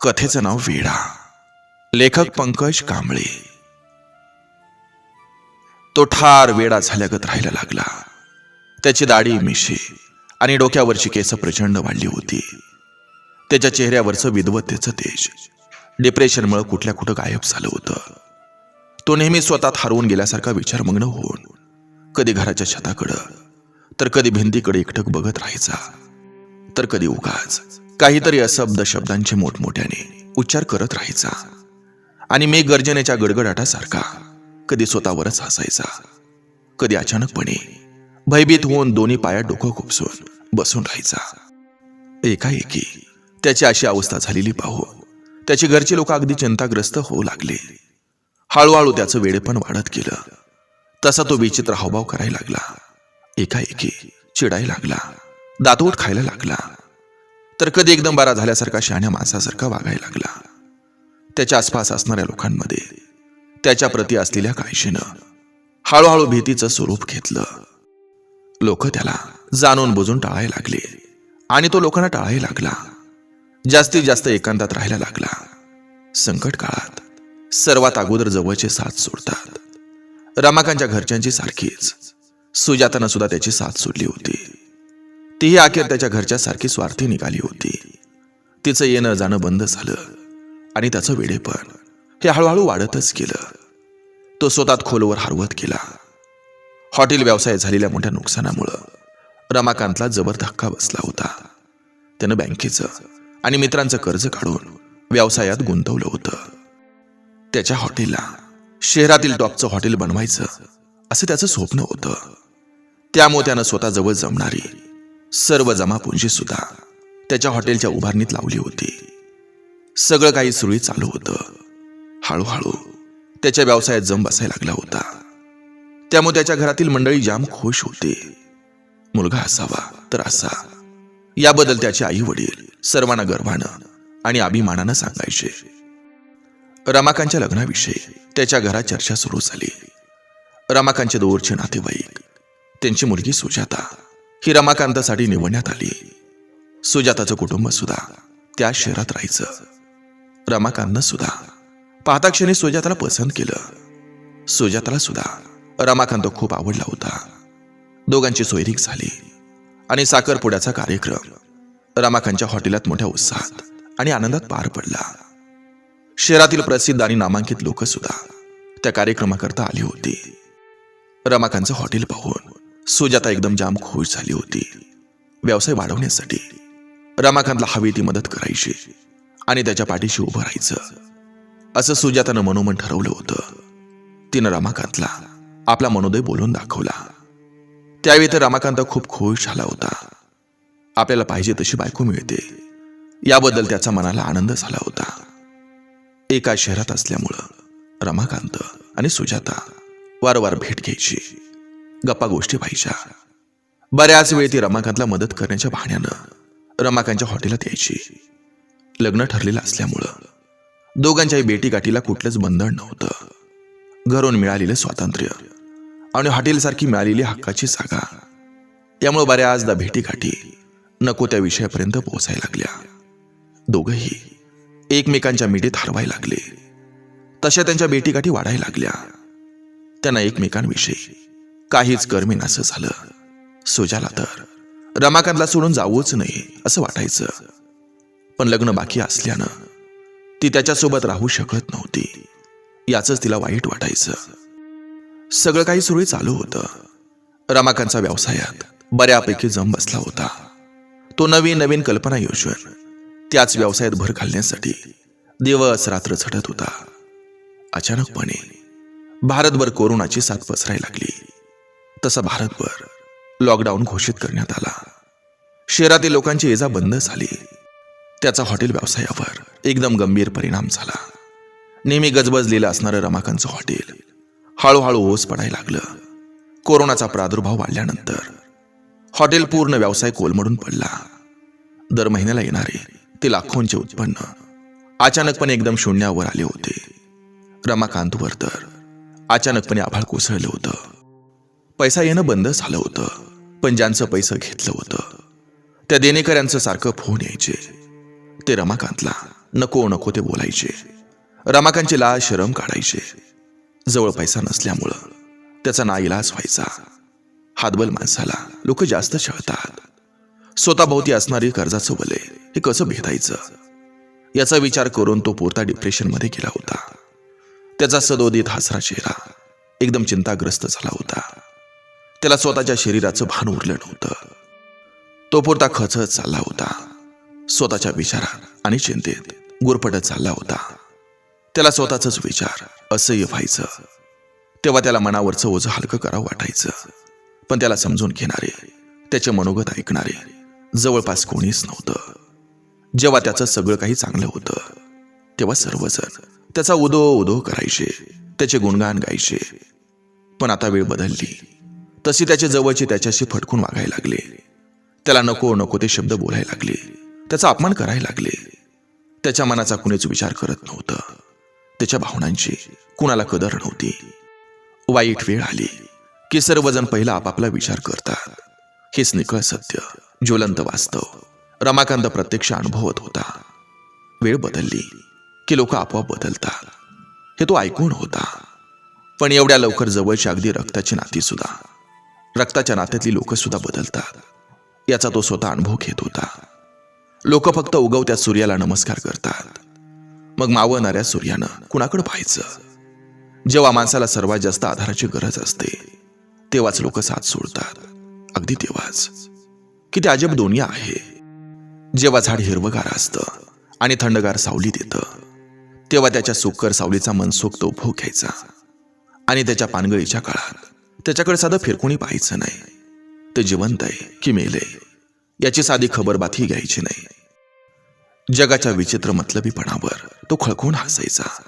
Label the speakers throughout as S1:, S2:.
S1: कथेचं नाव वेडा. लेखक पंकज कांबळे. तो ठार वेडा झाल्यागत राहायला लागला. त्याची दाढी मिशी आणि डोक्यावरची केस प्रचंड वाढली होती. त्याच्या चेहऱ्यावरचं विद्वत्तेचं तेज. डिप्रेशनमुळे कुठल्या कुठं गायब झालं होतं. तो नेहमी स्वतःत हरवून गेल्यासारखा विचारमग्न होऊन कधी घराच्या छताकडं तर कधी भिंतीकडे एकटक बघत राहायचा तर कधी उगाच. काहीतरी अशब्द शब्दांचे मोठमोठ्याने उच्चार करत राहायचा. आणि मे गर्जनेच्या गडगडाटासारखा कधी स्वतःवरच हसायचा. कधी अचानकपणे भयभीत होऊन दोन्ही पायात डोकं खुपसून बसून राहायचा. एकाएकी त्याची अशी अवस्था झालेली पाहू त्याची घरचे लोक अगदी चिंताग्रस्त होऊ लागले. हळूहळू त्याचं वेळेपण वाढत गेलं. तसा तो विचित्र हावभाव करायला लागला. एकाएकी चिडायला लागला. दातोट खायला लागला. तर कधी एकदम बारा झाल्यासारखा शहाण्या माणसासारखा वागायला लागला. त्याच्या आसपास असणाऱ्या लोकांमध्ये त्याच्या प्रती असलेल्या काळजीनं हळूहळू भीतीचं स्वरूप घेतलं. लोक त्याला जाणून बुजून टाळायला लागले आणि तो लोकांना टाळायला लागला. जास्तीत जास्त एकांतात राहायला लागला. संकट काळात सर्वात अगोदर जवळचे साथ सोडतात. रमाकांच्या घरच्यांची सारखीच. सुजातानं सुद्धा त्याची साथ सोडली होती. तीही अखेर त्याच्या घरच्या सारखी स्वार्थी निघाली होती. तिचं येणं जाणं बंद झालं. आणि त्याचं वेडेपण हे हळूहळू वाढतच गेलं. तो स्वतःत खोलवर हरवत गेला. हॉटेल व्यवसाय झालेल्या मोठ्या नुकसानामुळं रमाकांतला जबर धक्का बसला होता. त्यानं बँकेचं आणि मित्रांचं कर्ज काढून व्यवसायात गुंतवलं होतं. त्याच्या हॉटेलला शहरातील टॉपचं हॉटेल बनवायचं असं त्याचं स्वप्न होतं. त्यामुळे त्यानं स्वतःजवळ जमणारी सर्व जमापुंजी सुद्धा त्याच्या हॉटेलच्या उभारणीत लावली होती. सगळं काही सुरळीत चालू होतं. हळूहळू त्याच्या व्यवसायात जम बसायला लागला होता. त्यामुळे त्याच्या घरातील मंडळी जाम खुश होते. मुलगा असावा तर असा. याबद्दल त्याचे आई वडील सर्वांना गर्वानं आणि अभिमानानं सांगायचे. रमाकांतच्या लग्नाविषयी त्याच्या घरात चर्चा सुरू झाली. रमाकांतचे दूरचे नातेवाईक त्यांची मुलगी सुजाता ही रमाकांतासाठी निवडण्यात आली. सुजाताचं कुटुंब सुद्धा त्या शहरात राहायचं. रमाकांतनं सुद्धा. पाहता क्षणी सुजाताला पसंत केलं. सुजाताला सुद्धा रमाकांत खूप आवडला होता. दोघांची सोयरीक झाली आणि साखरपुड्याचा कार्यक्रम रमाकांतच्या हॉटेलात मोठ्या उत्साहात आणि आनंदात पार पडला. शहरातील प्रसिद्ध आणि नामांकित लोक सुद्धा त्या कार्यक्रमाकरता आली होती. रमाकांतचं हॉटेल पाहून सुजाता एकदम जाम खुश झाली होती. व्यवसाय वाढवण्यासाठी रमाकांतला हवी ती मदत करायची आणि त्याच्या पाठीशी उभं राहायचं. असं सुजातानं मनोमन ठरवलं होतं. तिनं रमाकांतला आपला मनोदय बोलून दाखवला. त्यावेळी तर रमाकांत खूप खुश झाला होता. आपल्याला पाहिजे तशी बायको मिळते. याबद्दल त्याचा मनाला आनंद झाला होता. एका शहरात असल्यामुळं रमाकांत आणि सुजाता वारंवार भेट घ्यायची. गप्पा गोष्टी व्हायच्या. बऱ्याच वेळी ती रमाकांतला मदत करण्याच्या बहाण्यानं रमाकांतच्या हॉटेलात यायची. लग्न ठरलेलं असल्यामुळं. दोघांच्याही बेटीगाठीला कुठलंच बंधन नव्हतं. घरून मिळालेलं स्वातंत्र्य आणि हॉटेलसारखी मिळालेली हक्काची जागा. यामुळे बऱ्याचदा भेटीगाठी नको त्या विषयापर्यंत पोहोचायला लागल्या. दोघंही एकमेकांच्या मिठीत हरवायला लागले. तशा त्यांच्या भेटीगाठी वाढायला लागल्या. त्यांना एकमेकांविषयी काहीच कर्मीनासं झालं. सुजाला तर रमाकांतला सोडून जाऊच नये असं वाटायचं. पण लग्न बाकी असल्यानं ती त्याच्यासोबत राहू शकत नव्हती. याचंच तिला वाईट वाटायचं. सगळं काही सुरळीत चालू होतं. रमाकांतचा व्यवसायात बऱ्यापैकी जम बसला होता. तो नवीन नवीन कल्पना योजून त्याच व्यवसायात भर घालण्यासाठी दिवस रात्र झटत होता. अचानकपणे भारतभर कोरोनाची साथ पसरायला लागली. तसा भारतभर लॉकडाऊन घोषित करण्यात आला. शहरातील लोकांची एजा बंद झाली. त्याचा हॉटेल व्यवसायावर एकदम गंभीर परिणाम झाला. नेहमी गजबजलेलं असणारं रमाकांतचं हॉटेल हळूहळू ओस पडायला लागलं. कोरोनाचा प्रादुर्भाव वाढल्यानंतर हॉटेल पूर्ण व्यवसाय कोलमडून पडला. दर महिन्याला येणारे ते लाखोंचे उत्पन्न अचानकपणे एकदम शून्यावर आले होते. रमाकांतवर तर अचानकपणे आभाळ कोसळलं होतं. पैसा येणं बंद झालं होतं. पण ज्यांचं पैसं घेतलं होतं त्या देणेकऱ्यांचं सारखं फोन यायचे. ते रमाकांतला नको नको ते बोलायचे. रमाकांतची लाज शरम काढायचे. जवळ पैसा नसल्यामुळं त्याचा नाईलाज व्हायचा. हातबल माणसाला लोक जास्त छळतात. स्वतःभोवती असणारी कर्जाचं वलय हे कसं भेदायचं? याचा विचार करून तो पुरता डिप्रेशनमध्ये गेला होता. त्याचा सदोदित हसरा चेहरा एकदम चिंताग्रस्त झाला होता. त्याला स्वतःच्या शरीराचं भान उरलं नव्हतं. तो पुरता खचत चालला होता. स्वतःच्या विचारात आणि चिंतेत गुरपटत चालला होता. त्याला स्वतःचाच विचार असह्य व्हायचं. तेव्हा त्याला मनावरचं ओझं हलकं करावं वाटायचं. पण त्याला समजून घेणारे त्याचे मनोगत ऐकणारे जवळपास कोणीच नव्हतं. जेव्हा त्याचं सगळं काही चांगलं होतं तेव्हा सर्वजण त्याचा उदो उदो करायचे त्याचे गुणगान गायचे. पण आता वेळ बदलली. तशी त्याचे जवळचे त्याच्याशी फटकून वागायला लागले. त्याला नको नको ते शब्द बोलायला लागले. त्याचा अपमान करायला लागले. त्याच्या मनाचा कुणीच विचार करत नव्हतं. त्याच्या भावनांची कुणाला कदर नव्हती. वाईट वेळ आली की सर्वजण पहिला आपापला विचार करतात. हेच निकळ सत्य ज्वलंत वास्तव. रमाकांत प्रत्यक्ष अनुभवत होता. वेळ बदलली की लोक आपोआप बदलतात. हे तो ऐकून होता. पण एवढ्या लवकर जवळची अगदी रक्ताची नाती सुद्धा. रक्ताच्या नात्यातली लोक सुद्धा बदलतात. याचा तो स्वतः अनुभव घेत होता. लोक फक्त उगवत्या सूर्याला नमस्कार करतात. मग मावणाऱ्या सूर्यानं कुणाकडे पाहायचं? जेव्हा माणसाला सर्वात जास्त आधाराची गरज असते तेव्हाच लोक साथ सोडतात. अगदी तेव्हाच. किती अजब दुनिया आहे. जेव्हा झाड हिरवगार असतं आणि थंडगार सावली देतं तेव्हा त्याच्या सुकर सावलीचा मनसोक्त उपभोग घ्यायचा आणि त्याच्या पानगळीच्या काळात त्याच्याकडे साधं फिरकुणी पाहायचं नाही. ते जिवंत आहे की मेले याची साधी खबरबातही घ्यायची नाही. जगाच्या विचित्र मतलबीपणावर तो खळखून हसायचा.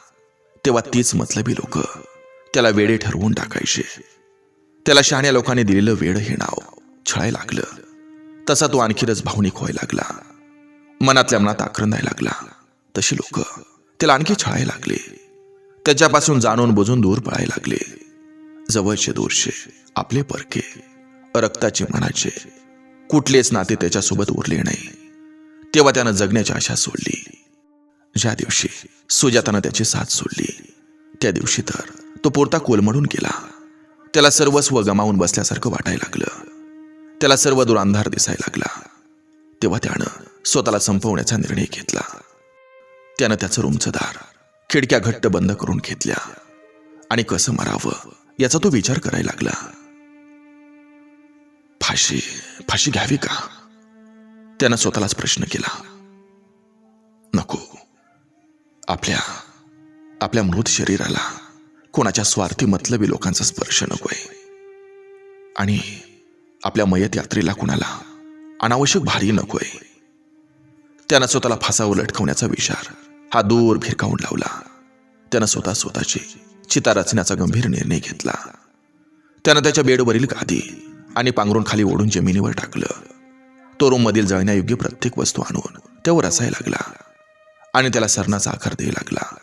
S1: तेव्हा तीच मतलबी लोक त्याला वेडे ठरवून टाकायचे. त्याला शहाण्या लोकांनी दिलेलं वेड हे नाव छळायला लागलं. तसा तो आणखीनच भावनिक व्हायला लागला. मनातल्या मनात आक्रंदायला लागला. तशी लोक त्याला आणखी छळायला लागले. त्याच्यापासून जाणून बुजून दूर पळायला लागले. जवळचे दूरचे आपले परके रक्ताचे मनाचे. कुठलेच नाते त्याच्यासोबत उरले नाही. तेव्हा त्यानं जगण्याची आशा सोडली. ज्या दिवशी सुजातानं त्याची साथ सोडली त्या दिवशी तर तो पोरता कोलमडून गेला. त्याला सर्वस्व गमावून बसल्यासारखं वाटायला लागलं. त्याला सर्व दूर अंधार दिसायला लागला. तेव्हा त्यानं स्वतःला संपवण्याचा निर्णय घेतला. त्यानं त्याचं रूमचं दार खिडक्या घट्ट बंद करून घेतल्या. आणि कसं मरावं? याचा तो विचार करायला लागला. फाशी फाशी घ्यावी का? त्यानं स्वतःलाच प्रश्न केला. नको. आपल्या आपल्या मृत शरीराला कोणाच्या स्वार्थी मतलबी लोकांचा स्पर्श नकोय. आणि आपल्या मयत यात्रेला कुणाला अनावश्यक भारी नकोय. त्यानं स्वतःला फासावर लटकवण्याचा विचार हा दूर भिरकावून लावला. त्यानं स्वतः स्वतःची चिता रचण्याचा गंभीर निर्णय घेतला. त्यानं त्याच्या बेडवरील गादी आणि पांघरून खाली ओढून जमिनीवर टाकलं. तो रूममधील जळण्यायोग्य प्रत्येक वस्तू आणून त्यावर रसायला लागला आणि त्याला सरणाचा आकार द्यायला लागला.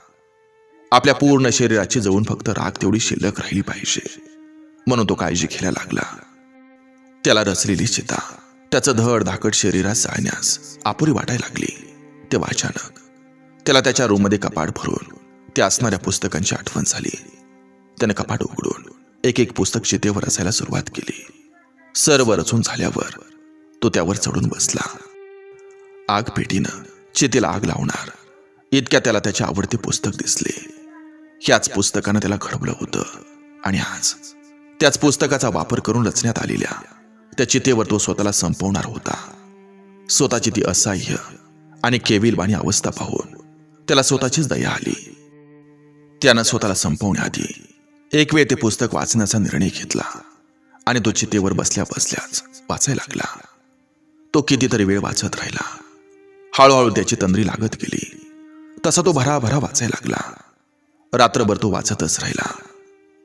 S1: आपल्या पूर्ण शरीराची जवळून फक्त राग तेवढी शिल्लक राहिली पाहिजे. म्हणून तो काळजी घ्यायला लागला. त्याला रचलेली चिता त्याचं धड धाकट शरीरात जाळण्यास आपुरी वाटायला लागली. तेव्हा अचानक त्याला त्याच्या रूममध्ये कपाट भरून त्या असणाऱ्या पुस्तकांची आठवण झाली. त्याने कपाट उघडून एक एक पुस्तक चितेवर असायला सुरुवात केली. सर्व रचून झाल्यावर तो त्यावर चढून बसला. आग पेटीनं चितेला आग लावणार. इतक्या त्याला त्याचे आवडते पुस्तक दिसले. ह्याच पुस्तकानं त्याला घडवलं होतं. आणि आज त्याच पुस्तकाचा वापर करून रचण्यात आलेल्या त्या चितेवर तो स्वतःला संपवणार होता. स्वतःची ती असह्य आणि केविलवाणी अवस्था पाहून त्याला स्वतःचीच दया आली. त्यानं स्वतःला संपवण्याआधी एक वेळ ते पुस्तक वाचण्याचा निर्णय घेतला आणि तो चितेवर बसल्या बसल्याच वाचायला लागला. तो कितीतरी वेळ वाचत राहिला. हळूहळू त्याची तंद्री लागत गेली. तसा तो भराभरा वाचायला लागला. रात्रभर तो वाचतच राहिला.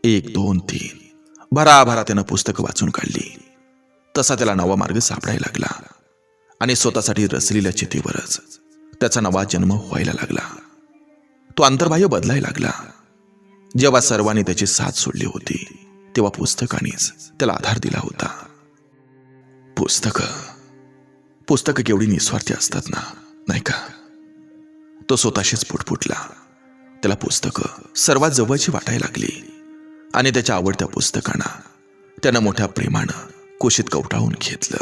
S1: एक दोन तीन. भराभरा त्यानं पुस्तकं वाचून काढली. तसा त्याला नवा मार्ग सापडायला लागला. आणि स्वतःसाठी रचलेल्या चितेवरच त्याचा नवा जन्म व्हायला लागला. तो अंतर्बाह्य बदलायला लागला. जेव्हा सर्वांनी त्याची साथ सोडली होती तेव्हा पुस्तकानेच त्याला आधार दिला होता. पुस्तकं पुस्तकं केवढी निस्वार्थी असतात ना नाही का? तो स्वतःशीच पुटपुटला. त्याला पुस्तकं सर्वात जवळची वाटायला लागली. आणि त्याच्या आवडत्या पुस्तकांना त्यानं मोठ्या प्रेमानं कुशीत कवटाळून घेतलं.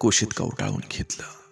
S1: कुशीत कवटाळून घेतलं.